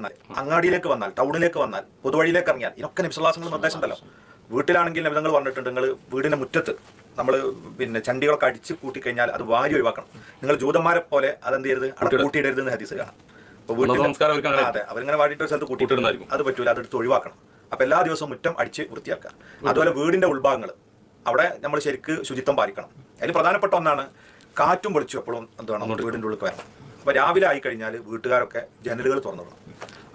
വന്നാൽ അങ്ങാടിയിലേക്ക് വന്നാൽ ടൗണിലേക്ക് വന്നാൽ പൊതുവഴിയിലേക്ക് ഇറങ്ങിയാൽ ഇതൊക്കെ നിമിഷവാസങ്ങൾ നിർദ്ദേശം ഉണ്ടല്ലോ വീട്ടിലാണെങ്കിൽ നബിതങ്ങൾ പറഞ്ഞിട്ടുണ്ട് നിങ്ങൾ വീടിന്റെ മുറ്റത്ത് നമ്മൾ പിന്നെ ചണ്ടികളൊക്കെ അടിച്ച് കൂട്ടിക്കഴിഞ്ഞാൽ അത് വാരി ഒഴിവാക്കണം. നിങ്ങൾ ജൂതന്മാരെ പോലെ അതെന്ത് ചെയ്യരുത്? അവിടെ കൂട്ടിയിടരുത് എന്ന് ഹദീസ് കാണാം. അതെ അവരിങ്ങനെ വാടിയിട്ട് ഒരു സ്ഥലത്ത് കൂട്ടിയിടുന്നതായിരിക്കും. അത് പറ്റൂല അതെടുത്ത് ഒഴിവാക്കണം. അപ്പൊ എല്ലാ ദിവസവും മുറ്റം അടിച്ച് വൃത്തിയാക്കുക. അതുപോലെ വീടിന്റെ ഉൾഭാഗങ്ങൾ അവിടെ നമ്മൾ ശരിക്ക് ശുചിത്വം പാലിക്കണം. അതിൽ പ്രധാനപ്പെട്ട ഒന്നാണ് കാറ്റും പൊളിച്ചു എപ്പോഴും എന്താണ് വീടിന്റെ ഉള്ളിൽ വരണം. അപ്പൊ രാവിലെ ആയി കഴിഞ്ഞാൽ വീട്ടുകാരൊക്കെ ജനലുകൾ തുറന്നിടണം.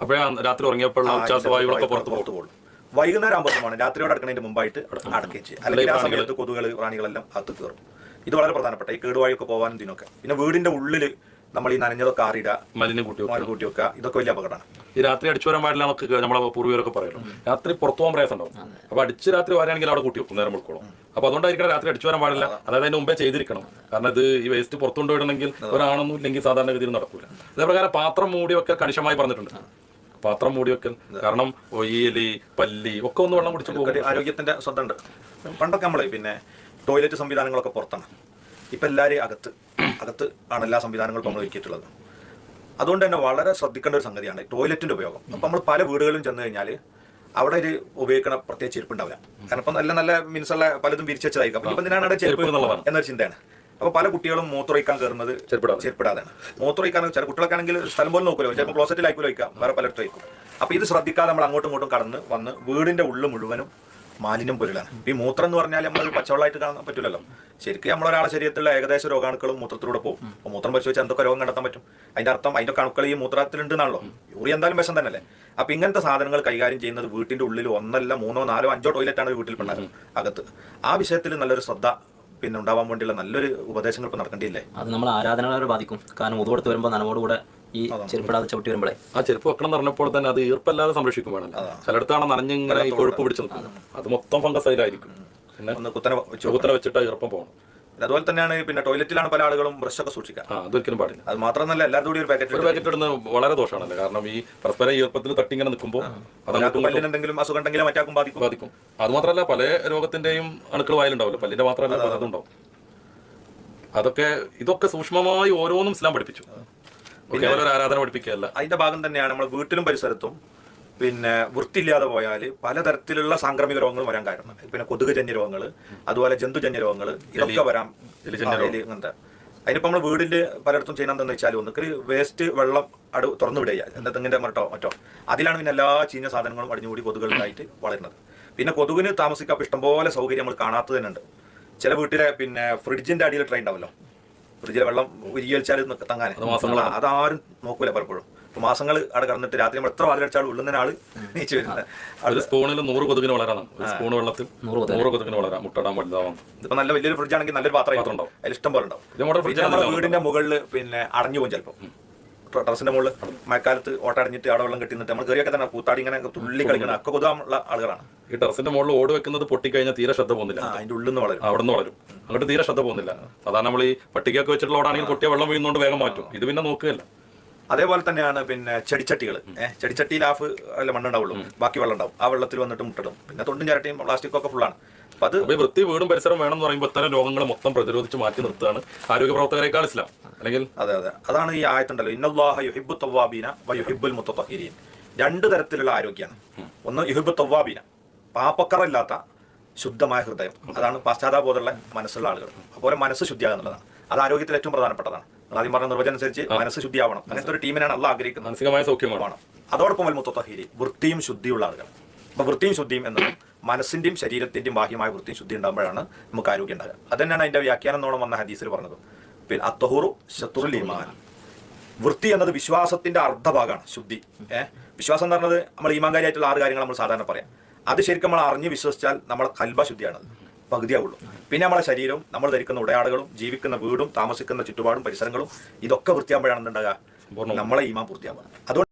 അപ്പോഴേ രാത്രി ഉറങ്ങിയപ്പോഴുള്ള ഉച്ചാസവായുകളൊക്കെ പുറത്ത് പുറത്ത് പോകും. വൈകുന്നേരം ആകുമ്പോഴത്തേമാണ് രാത്രിയോട് അടക്കുന്നതിന് മുമ്പായിട്ട് അടക്കുകയും ചെയ്യും. അല്ലെങ്കിൽ ആ സമയത്ത് കൊതുകൾ പ്രാണികളെല്ലാം അകത്ത് കയറും. ഇത് വളരെ പ്രധാനപ്പെട്ട ഈ കേടുവായൊക്കെ പോകാനും ഇതിനൊക്കെ. പിന്നെ വീടിന്റെ ഉള്ളിൽ നമ്മൾ ഈ നനഞ്ഞതൊക്കെ ആറിയിടുക മലിനം കൂട്ടി വെക്കും. കൂട്ടി വെക്കുക. ഇതൊക്കെ വലിയ അപകടമാണ്. ഈ രാത്രി അടിച്ചു വരാൻ പാടില്ല നമുക്ക് നമ്മളെ പൂർവികരൊക്കെ പറയുമല്ലോ രാത്രി പുറത്തു പോകാൻ പ്രയാസം ഉണ്ടാവും. അപ്പൊ അടിച്ച് രാത്രി വരാണെങ്കിൽ അവിടെ കൂട്ടി വെക്കും നേരം കൊടുക്കണം അപ്പൊ അതുകൊണ്ടായിരിക്കണം രാത്രി അടിച്ചു വരാൻ പാടില്ല. അതായത് അതിന്റെ മുമ്പേ ചെയ്തിരിക്കണം. കാരണം ഇത് ഈ വേസ്റ്റ് പുറത്തുകൊണ്ട് കൊണ്ടുപോയിടണമെങ്കിൽ ഒരാണെന്നും ഇല്ലെങ്കിൽ സാധാരണഗതിയിൽ നടക്കൂല. അതേപ്രകാരം പാത്രം മൂടി വെക്കൽ കണിശമായി പറഞ്ഞിട്ടുണ്ട്. പാത്രം മൂടി വെക്കൽ കാരണം ഒയ്യലി പല്ലി ഒക്കെ ഒന്ന് വെള്ളം കുടിച്ചു പോകും. ആരോഗ്യത്തിന്റെ സ്വന്തമുണ്ട് പണ്ടൊക്കെ നമ്മളെ പിന്നെ ടോയ്ലറ്റ് സംവിധാനങ്ങളൊക്കെ പുറത്താണ്. ഇപ്പൊ എല്ലാവരെയും അകത്ത് അകത്ത് ആണ് എല്ലാ സംവിധാനങ്ങളും നമ്മൾ ഒരുക്കിയിട്ടുള്ളത്. അതുകൊണ്ട് തന്നെ വളരെ ശ്രദ്ധിക്കേണ്ട ഒരു സംഗതിയാണ് ടോയ്ലറ്റിന്റെ ഉപയോഗം. അപ്പൊ നമ്മൾ പല വീടുകളിലും ചെന്ന് കഴിഞ്ഞാൽ അവിടെ ഒരു ഉപയോഗിക്കണ പ്രത്യേകിച്ച് ചെരുപ്പ് ഉണ്ടാവില്ല. കാരണം ഇപ്പം നല്ല നല്ല ഉള്ള പലതും വിരിച്ചു വെച്ചതായിരിക്കും. അപ്പൊ എന്തിനാണ് ചെരുപ്പ് എന്നൊരു ചിന്തയാണ്. അപ്പൊ പല കുട്ടികളും മൂത്രമൊഴിക്കാൻ കയറുന്നത് ചെരുപ്പിടാതെ. ചെരുപ്പിടാതെയാണ്. മൂത്രമൊഴിക്കാൻ ചില കുട്ടികളൊക്കെ ആണെങ്കിൽ സ്ഥലം പോലും നോക്കുമല്ലോ ചിലപ്പോൾ ക്ലോസറ്റിലായിരിക്കും വയ്ക്കാം വേറെ പലയിടത്തും വയ്ക്കും അപ്പൊ ഇത് ശ്രദ്ധിക്കാതെ നമ്മൾ അങ്ങോട്ടും ഇങ്ങോട്ടും കടന്ന് വന്ന് വീടിന്റെ ഉള്ളു മുഴുവനും മാലിന്യം പൊരുളാണ് ഈ മൂത്രം എന്ന് പറഞ്ഞാൽ നമ്മൾ പച്ചവെള്ളമായിട്ട് കാണാൻ പറ്റില്ലല്ലോ ശരിക്കും നമ്മളൊരാളെ ശരീരത്തിലുള്ള ഏകദേശം രോഗാണുക്കളും മൂത്രത്തിലൂടെ പോകും. അപ്പോൾ മൂത്രം പരിശോധിച്ച് എന്തൊക്കെ രോഗം കണ്ടെത്താൻ പറ്റും? അതിന്റെ അർത്ഥം അതിന്റെ കണുക്കൾ ഈ മൂത്രത്തിലുണ്ട് എന്നാണല്ലോ യൂറി എന്തായാലും വിഷം തന്നെയല്ലേ. അപ്പൊ ഇങ്ങനത്തെ സാധനങ്ങൾ കൈകാര്യം ചെയ്യുന്നത് വീട്ടിന്റെ ഉള്ളിൽ ഒന്നല്ല മൂന്നോ നാലോ അഞ്ചോ ടോയ്ലറ്റാണ് ആണ് വീട്ടിൽ പിള്ളേർ അകത്ത്. ആ വിഷയത്തിൽ നല്ലൊരു ശ്രദ്ധ പിന്നെ ഉണ്ടാവാൻ വേണ്ടിയുള്ള നല്ലൊരു ഉപദേശങ്ങൾ ഇപ്പൊ നടക്കേണ്ടിയില്ലേ? അത് നമ്മൾ ആരാധനകളെ ബാധിക്കും. കാരണം ഉതുകൊടുത്ത് വരുമ്പോൾ നനവോടുകൂടെ ഈ ചെരുപ്പിടാതെ ചവിട്ടി വരുമ്പോഴേ ആ ചെരുപ്പ് വെക്കണം പറഞ്ഞപ്പോൾ തന്നെ അത് ഈർപ്പല്ലാതെ സംരക്ഷിക്കും വേണമല്ലോ ചിലയിടത്താണ് നനഞ്ഞിങ്ങനെ ഈ കൊഴുപ്പ് പിടിച്ചു അത് മൊത്തം ഫംഗസ് അതിലായിരിക്കും പിന്നെ ഒന്ന് കുത്തനെ വെച്ചു വെച്ചിട്ട് ഈർപ്പം പോകണം അതുപോലെ തന്നെയാണ് പിന്നെ ടോയ്ലറ്റിലാണ് പല ആളുകളും ബ്രഷൊക്കെ സൂക്ഷിക്കുക. ആ അതൊരിക്കലും പാടില്ല. അത് മാത്രമല്ല എല്ലാവരും കൂടി ഒരു ഒരു പാക്കറ്റ് പാക്കറ്റ് ഇടുന്നത് വളരെ ദോഷമാണല്ലോ. കാരണം ഈ പരസ്പരം ഈർപ്പത്തിൽ തട്ടിങ്ങനെ നിൽക്കുമ്പോൾ എന്തെങ്കിലും അസുഖം ഉണ്ടെങ്കിലും മറ്റാക്കും ബാധിക്കും. ബാധിക്കും. അത് മാത്രമല്ല പല രോഗത്തിന്റെയും അണുക്കൾ വായിലുണ്ടാവില്ല. പല്ലിന്റെ മാത്രമല്ല അതുണ്ടാവും അതൊക്കെ ഇതൊക്കെ സൂക്ഷ്മമായി ഓരോന്നും ഇസ്ലാം പഠിപ്പിച്ചു. കേവലം ഒരു ആരാധന പഠിപ്പിക്കുകയല്ല. അതിന്റെ ഭാഗം തന്നെയാണ് നമ്മൾ വീട്ടിലും പരിസരത്തും പിന്നെ വൃത്തിയില്ലാതെ പോയാൽ പലതരത്തിലുള്ള സാംക്രമിക രോഗങ്ങൾ വരാൻ കാരണം പിന്നെ കൊതുകുജന്യ രോഗങ്ങൾ അതുപോലെ ജന്തുജന്യ രോഗങ്ങൾ ഇതൊക്കെ വരാം. അങ്ങനത്തെ. അതിനിപ്പോൾ നമ്മൾ വീടിൽ പലയിടത്തും ചെയ്യുന്നത് എന്താണെന്ന് വെച്ചാൽ ഒന്നുകിൽ വേസ്റ്റ് വെള്ളം അടു തുറന്നു വിടുക എന്താ തെങ്ങിന്റെ മരട്ടോ മറ്റോ. അതിലാണ് പിന്നെ എല്ലാ ചീഞ്ഞ സാധനങ്ങളും അടിഞ്ഞുകൂടി കൊതുകുകളായിട്ട് വളരുന്നത്. പിന്നെ കൊതുകിന് താമസിക്കാൻ ഇഷ്ടംപോലെ സൗകര്യം നമ്മൾ കാണാത്തത് തന്നെ ഉണ്ട് ചില വീട്ടിലെ പിന്നെ ഫ്രിഡ്ജിന്റെ അടിയിൽ ട്രെയിൻ ഉണ്ടാവല്ലോ ഫ്രിഡ്ജിലെ വെള്ളം ഉരുകിയൽച്ചാൽ തങ്ങാൻ. അതാരും നോക്കൂല പലപ്പോഴും. മാസങ്ങൾ അവിടെ കടന്നിട്ട് രാത്രി നമ്മൾ എത്ര വാതിലടിച്ചാലും ഉള്ളുന്ന ആൾ നീച്ചു വരുന്നത്. ഒരു സ്പൂണിൽ നൂറ് കൊതുകിന് വളരാം ഒരു സ്പൂൺ വെള്ളത്തിൽ നൂറ് കൊതുകിന്. വളരാം. മുട്ടടാൻ വലുതാവാം. ഇതിപ്പോ നല്ല വലിയൊരു ഫ്രിഡ്ജ് ആണെങ്കിൽ നല്ലൊരു പാത്രം പാത്രം ഉണ്ടാവും. അതിൽ ഇഷ്ടം പോലെ ഉണ്ടാവും. ഇത് മോഡൽ പിന്നെ വീടിന്റെ മുകളിൽ പിന്നെ അടഞ്ഞു പോകും ചിലപ്പോൾ ടെറസിന്റെ മുകളിൽ മഴക്കാലത്ത് ഓട്ട അടഞ്ഞിട്ട് അവിടെ വെള്ളം കെട്ടി നിന്നിട്ട് നമ്മൾ കയറിയൊക്കെ തന്നെ കൂത്താടി ഇങ്ങനെ തുള്ളി കളിക്കണം ഒക്കെ കൊതുകാനുള്ള ആളുകളാണ്. ഈ ടെറസിന്റെ മുകളിൽ ഓട് വെക്കുന്നത് പൊട്ടിക്കഴിഞ്ഞാൽ തീരെ ശ്രദ്ധ പോകുന്നില്ല. അതിന്റെ ഉള്ളിൽ നിന്ന് വളരും. അവിടെ നിന്ന് വളരും അങ്ങോട്ട് തീരെ ശ്രദ്ധ പോകുന്നില്ല. സാധാരണ നമ്മൾ ഈ പട്ടികയൊക്കെ വെച്ചിട്ടുള്ള ഓടാണെങ്കിൽ പൊട്ടിയ വെള്ളം വീഴുന്നോണ്ട് വേഗം മാറ്റും. ഇത് പിന്നെ നോക്കുകയല്ല. അതേപോലെ തന്നെയാണ് പിന്നെ ചെടിച്ചട്ടികൾ ചെടിച്ചട്ടിയിൽ ഹാഫ് അല്ല മണ്ണുണ്ടാവുള്ളൂ. ബാക്കി വെള്ളം ഉണ്ടാവും ആ വെള്ളത്തിൽ വന്നിട്ട് മുട്ടിടും. പിന്നെ തൊണ്ടും ചിരട്ടയും പ്ലാസ്റ്റിക് ഒക്കെ ഫുള്ളാണ് അപ്പൊ അത് വൃത്തി വീടും പരിസരം വേണം എന്ന് പറയുമ്പോൾ ഇത്തരം രോഗങ്ങൾ മൊത്തം പ്രതിരോധിച്ച് മാറ്റി നിർത്തുകയാണ് ആരോഗ്യ പ്രവർത്തകരെക്കാൾ ഇസ്ലാം. അല്ലെങ്കിൽ അതെ അതെ. അതാണ് ഈ ആയത്തുണ്ടല്ലോ. ഇന്നല്ലാഹ യുഹിബു തവ്വാബീന വ യുഹിബുൽ മുത്തത്തഹിരീൻ രണ്ട് തരത്തിലുള്ള ആരോഗ്യമാണ് ഒന്ന് യുഹിബു തവ്വാബീന. പാപ്പക്കറല്ലാത്ത ശുദ്ധമായ ഹൃദയം. അതാണ് പാശ്ചാത്താബോധമുള്ള മനസ്സുള്ള ആളുകൾ. അപ്പോൾ മനസ്സ് ശുദ്ധിയാകുന്നുള്ളതാണ്. അത് ആരോഗ്യത്തിൽ ഏറ്റവും പ്രധാനപ്പെട്ടതാണ്. നിങ്ങൾ ആദ്യം പറഞ്ഞ നിർവചനം അനുസരിച്ച് മനസ്സ് ശുദ്ധിയാവണം. അങ്ങനത്തെ ഒരു ടീമിനാണ് അല്ല ആഗ്രഹിക്കുന്നത്. മാനസികമായ സൗഖ്യമാണ്. അതോടൊപ്പം വൽ മുത്തത്തഹിരി വൃത്തിയും ശുദ്ധിയുള്ള ആളുകൾ അപ്പൊ വൃത്തിയും ശുദ്ധിയും എന്നത് മനസ്സിന്റെയും ശരീരത്തിന്റെയും ബാഹ്യമായ വൃത്തിയും ശുദ്ധി ഉണ്ടാകുമ്പോഴാണ് നമുക്ക് ആരോഗ്യം ഉണ്ടാകുക. അത് തന്നെയാണ് അതിന്റെ വ്യാഖ്യാനം എന്നോണം വന്ന ഹദീസിൽ പറഞ്ഞത്. പിന്നെ അത്തഹുറു ശത്രുൽ ഈമാൻ. വൃത്തി എന്നത് വിശ്വാസത്തിന്റെ അർദ്ധഭാഗമാണ് ശുദ്ധി. ഏഹ് വിശ്വാസം എന്ന് പറഞ്ഞത് നമ്മൾ ഈമാങ്കാരിയായിട്ടുള്ള ആറ് കാര്യങ്ങൾ നമ്മൾ സാധാരണ പറയാം. അത് ശരിക്കും നമ്മൾ അറിഞ്ഞ് വിശ്വസിച്ചാൽ നമ്മളെ കൽബ ശുദ്ധിയാണ് പകുതിയാവുള്ളൂ. പിന്നെ നമ്മളെ ശരീരവും നമ്മൾ ധരിക്കുന്ന ഉടയാടുകളും ജീവിക്കുന്ന വീടും താമസിക്കുന്ന ചുറ്റുപാടും പരിസരങ്ങളും ഇതൊക്കെ വൃത്തിയാകുമ്പോഴാണ് എന്തുണ്ടാകുക നമ്മളെ ഈമാൻ പൂർത്തിയാവുക. അതുകൊണ്ട്